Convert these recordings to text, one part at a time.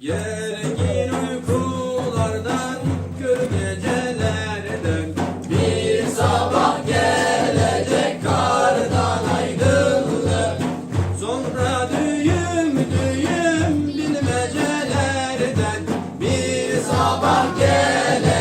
Gergin uykulardan, kör gecelerden. Bir sabah gelecek kardan aydınlık Sonra düğüm düğüm bilmecelerden. Bir sabah gelecek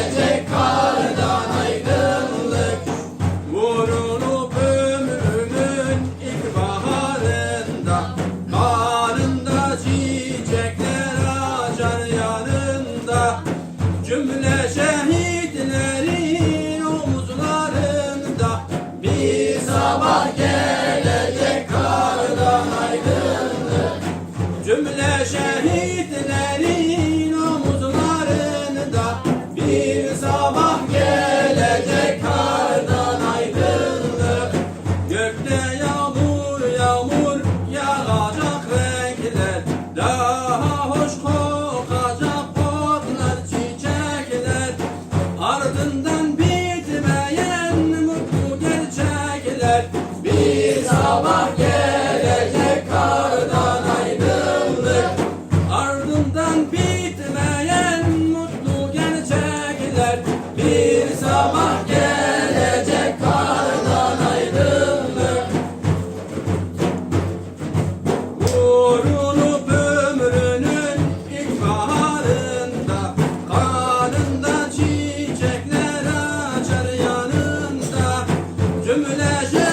Cümle şehitlerin omuzlarında Bir sabah gelecek kardan aydınlık Cümle şehitlerin omuzlarında Bir sabah gelecek kardan aydınlık Gökte yağmur yağmur yağacak renkler. Daha hoş kokacak Bir sabah gelecek kardan aydınlık Vurulup ömrünün ilk baharında Karnında çiçekler açar yanında. Cümle